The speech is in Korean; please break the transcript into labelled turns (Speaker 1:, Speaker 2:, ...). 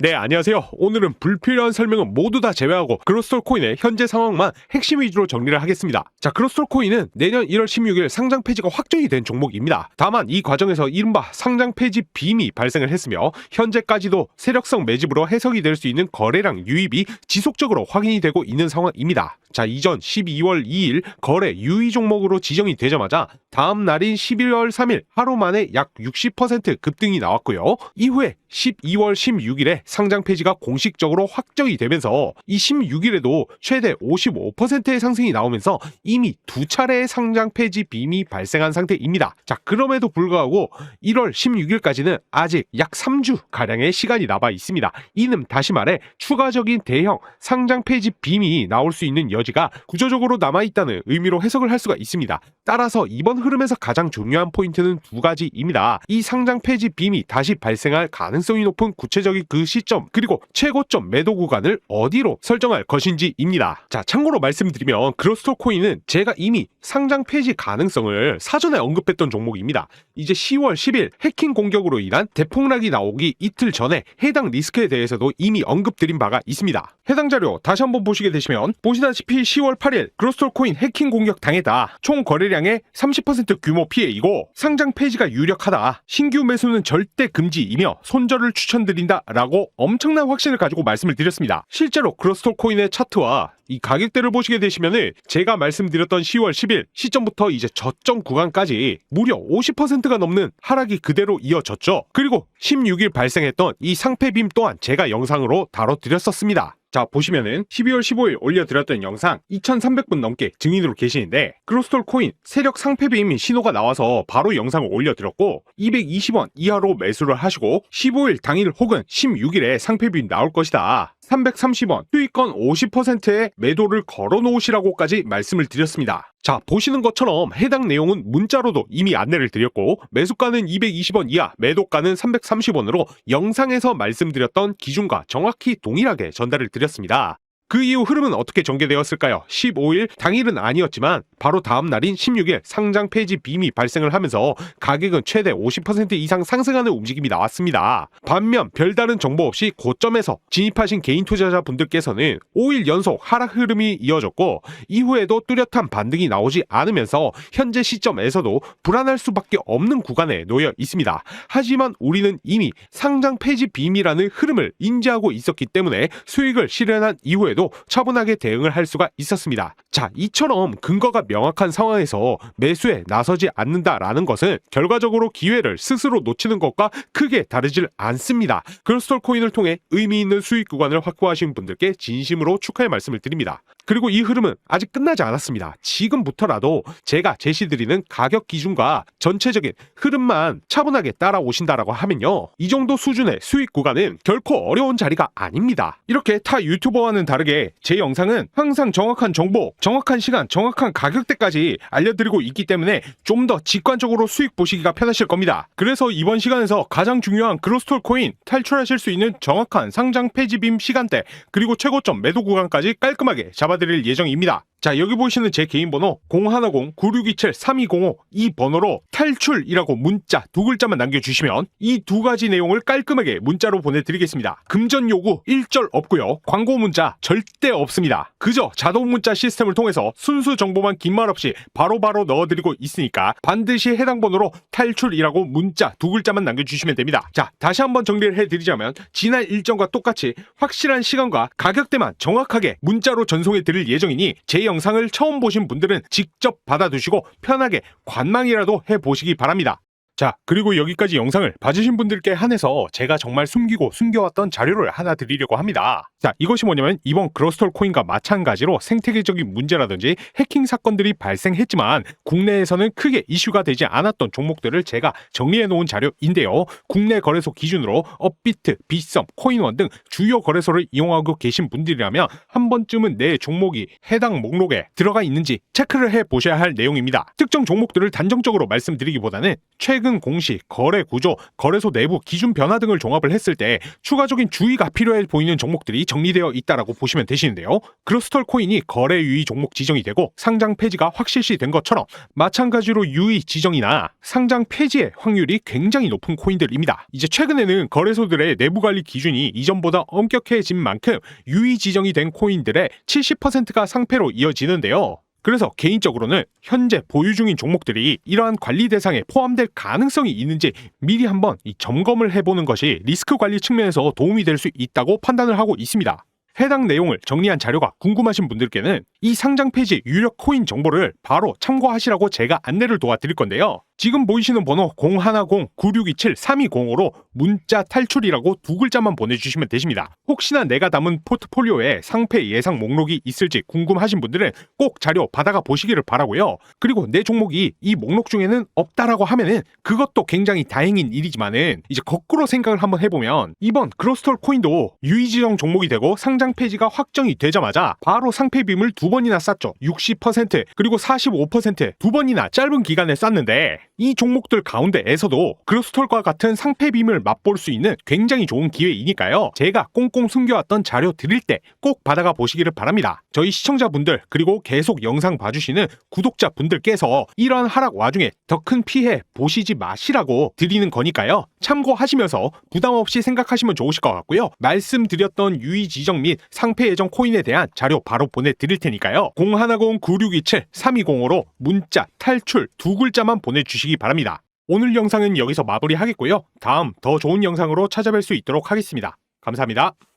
Speaker 1: 네, 안녕하세요. 오늘은 불필요한 설명은 모두 다 제외하고 그로스톨 코인의 현재 상황만 핵심 위주로 정리를 하겠습니다. 자, 그로스톨 코인은 내년 1월 16일 상장 폐지가 확정이 된 종목입니다. 다만 이 과정에서 이른바 상장 폐지 빔이 발생을 했으며 현재까지도 세력성 매집으로 해석이 될 수 있는 거래량 유입이 지속적으로 확인이 되고 있는 상황입니다. 자, 이전 12월 2일 거래 유의 종목으로 지정이 되자마자 다음 날인 11월 3일 하루 만에 약 60% 급등이 나왔고요. 이후에 12월 16일에 상장 폐지가 공식적으로 확정이 되면서 이 16일에도 최대 55%의 상승이 나오면서 이미 두 차례의 상장 폐지 빔이 발생한 상태입니다. 자, 그럼에도 불구하고 1월 16일까지는 아직 약 3주 가량의 시간이 남아 있습니다. 이는 다시 말해 추가적인 대형 상장 폐지 빔이 나올 수 있는 여지가 구조적으로 남아 있다는 의미로 해석을 할 수가 있습니다. 따라서 이번 흐름에서 가장 중요한 포인트는 두 가지입니다. 이 상장 폐지 빔이 다시 발생할 가능성이 높은 구체적인 그 시점 그리고 최고점 매도 구간을 어디로 설정할 것인지입니다. 자, 참고로 말씀드리면 그로스톨 코인은 제가 이미 상장 폐지 가능성을 사전에 언급했던 종목입니다. 이제 10월 10일 해킹 공격으로 인한 대폭락이 나오기 이틀 전에 해당 리스크에 대해서도 이미 언급드린 바가 있습니다. 해당 자료 다시 한번 보시게 되시면 보시다시피 10월 8일 그로스톨 코인 해킹 공격 당했다. 총 거래량의 30% 규모 피해이고 상장 폐지가 유력하다. 신규 매수는 절대 금지이며 손절을 추천드린다라고 엄청난 확신을 가지고 말씀을 드렸습니다. 실제로 그로스톨 코인의 차트와 이 가격대를 보시게 되시면은 제가 말씀드렸던 10월 10일 시점부터 이제 저점 구간까지 무려 50%가 넘는 하락이 그대로 이어졌죠. 그리고 16일 발생했던 이 상패빔 또한 제가 영상으로 다뤄드렸었습니다. 자 보시면은 12월 15일 올려드렸던 영상 2300분 넘게 증인으로 계시는데 그로스톨 코인 세력 상패빔 신호가 나와서 바로 영상을 올려드렸고 220원 이하로 매수를 하시고 15일 당일 혹은 16일에 상패빔 나올 것이다 330원 수익권 50%의 매도를 걸어 놓으시라고까지 말씀을 드렸습니다. 자, 보시는 것처럼 해당 내용은 문자로도 이미 안내를 드렸고 매수가는 220원 이하, 매도가는 330원으로 영상에서 말씀드렸던 기준과 정확히 동일하게 전달을 드렸습니다. 그 이후 흐름은 어떻게 전개되었을까요? 15일 당일은 아니었지만 바로 다음 날인 16일 상장 폐지 빔이 발생을 하면서 가격은 최대 50% 이상 상승하는 움직임이 나왔습니다. 반면 별다른 정보 없이 고점에서 진입하신 개인 투자자분들께서는 5일 연속 하락 흐름이 이어졌고 이후에도 뚜렷한 반등이 나오지 않으면서 현재 시점에서도 불안할 수밖에 없는 구간에 놓여 있습니다. 하지만 우리는 이미 상장 폐지 빔이라는 흐름을 인지하고 있었기 때문에 수익을 실현한 이후 에도 차분하게 대응을 할 수가 있었습니다. 자, 이처럼 근거가 명확한 상황에서 매수에 나서지 않는다라는 것은 결과적으로 기회를 스스로 놓치는 것과 크게 다르질 않습니다. 그로스톨 코인을 통해 의미 있는 수익 구간을 확보하신 분들께 진심으로 축하의 말씀을 드립니다. 그리고 이 흐름은 아직 끝나지 않았습니다. 지금부터라도 제가 제시드리는 가격 기준과 전체적인 흐름만 차분하게 따라오신다라고 하면요. 이 정도 수준의 수익 구간은 결코 어려운 자리가 아닙니다. 이렇게 타 유튜버와는 다르게 제 영상은 항상 정확한 정보, 정확한 시간, 정확한 가격대까지 알려드리고 있기 때문에 좀 더 직관적으로 수익 보시기가 편하실 겁니다. 그래서 이번 시간에서 가장 중요한 그로스톨 코인 탈출하실 수 있는 정확한 상장 폐지빔 시간대 그리고 최고점 매도 구간까지 깔끔하게 잡아 드릴 예정입니다. 자 여기 보시는 제 개인 번호 010-9627-3205 이 번호로 탈출이라고 문자 두 글자만 남겨주시면 이 두 가지 내용을 깔끔하게 문자로 보내드리겠습니다. 금전 요구 1절 없고요. 광고 문자 절대 없습니다. 그저 자동 문자 시스템을 통해서 순수 정보만 긴 말 없이 바로바로 넣어드리고 있으니까 반드시 해당 번호로 탈출이라고 문자 두 글자만 남겨주시면 됩니다. 자 다시 한번 정리를 해드리자면 지난 일정과 똑같이 확실한 시간과 가격대만 정확하게 문자로 전송해 드릴 예정이니 제영 상을 처음 보신 분들은 직접 받아두시고 편하게 관망이라도 해보시기 바랍니다. 자, 그리고 여기까지 영상을 봐주신 분들께 한해서 제가 정말 숨기고 숨겨왔던 자료를 하나 드리려고 합니다. 자, 이것이 뭐냐면 이번 그로스톨 코인과 마찬가지로 생태계적인 문제라든지 해킹 사건들이 발생했지만 국내에서는 크게 이슈가 되지 않았던 종목들을 제가 정리해 놓은 자료인데요. 국내 거래소 기준으로 업비트, 빗썸, 코인원 등 주요 거래소를 이용하고 계신 분들이라면 한 번쯤은 내 종목이 해당 목록에 들어가 있는지 체크를 해 보셔야 할 내용입니다. 특정 종목들을 단정적으로 말씀드리기보다는 최근 최근 공시, 거래 구조, 거래소 내부 기준 변화 등을 종합을 했을 때 추가적인 주의가 필요해 보이는 종목들이 정리되어 있다라고 보시면 되시는데요. 그로스털 코인이 거래 유의 종목 지정이 되고 상장 폐지가 확실시 된 것처럼 마찬가지로 유의 지정이나 상장 폐지의 확률이 굉장히 높은 코인들입니다. 이제 최근에는 거래소들의 내부 관리 기준이 이전보다 엄격해진 만큼 유의 지정이 된 코인들의 70%가 상패로 이어지는데요. 그래서 개인적으로는 현재 보유 중인 종목들이 이러한 관리 대상에 포함될 가능성이 있는지 미리 한번 이 점검을 해보는 것이 리스크 관리 측면에서 도움이 될 수 있다고 판단을 하고 있습니다. 해당 내용을 정리한 자료가 궁금하신 분들께는 이 상장 폐지 유력 코인 정보를 바로 참고하시라고 제가 안내를 도와드릴 건데요. 지금 보이시는 번호 010-9627-3205로 문자 탈출이라고 두 글자만 보내주시면 되십니다. 혹시나 내가 담은 포트폴리오에 상패 예상 목록이 있을지 궁금하신 분들은 꼭 자료 받아가 보시기를 바라고요. 그리고 내 종목이 이 목록 중에는 없다라고 하면은 그것도 굉장히 다행인 일이지만은 이제 거꾸로 생각을 한번 해보면 이번 크로스톨 코인도 유의지정 종목이 되고 상장 폐지가 확정이 되자마자 바로 상패 빔을 두 번이나 쌌죠. 60% 그리고 45%두 번이나 짧은 기간에 쌌는데 이 종목들 가운데에서도 크로스톨과 같은 상패 빔을 맛볼 수 있는 굉장히 좋은 기회이니까요. 제가 꽁꽁 숨겨왔던 자료 드릴 때 꼭 받아가 보시기를 바랍니다. 저희 시청자분들 그리고 계속 영상 봐주시는 구독자분들께서 이러한 하락 와중에 더 큰 피해 보시지 마시라고 드리는 거니까요. 참고하시면서 부담 없이 생각하시면 좋으실 것 같고요. 말씀드렸던 유의 지정 및 상패 예정 코인에 대한 자료 바로 보내드릴 테 니까요. 010-9627-3205로 문자 탈출 두 글자만 보내주시기 바랍니다. 오늘 영상은 여기서 마무리하겠고요. 다음 더 좋은 영상으로 찾아뵐 수 있도록 하겠습니다. 감사합니다.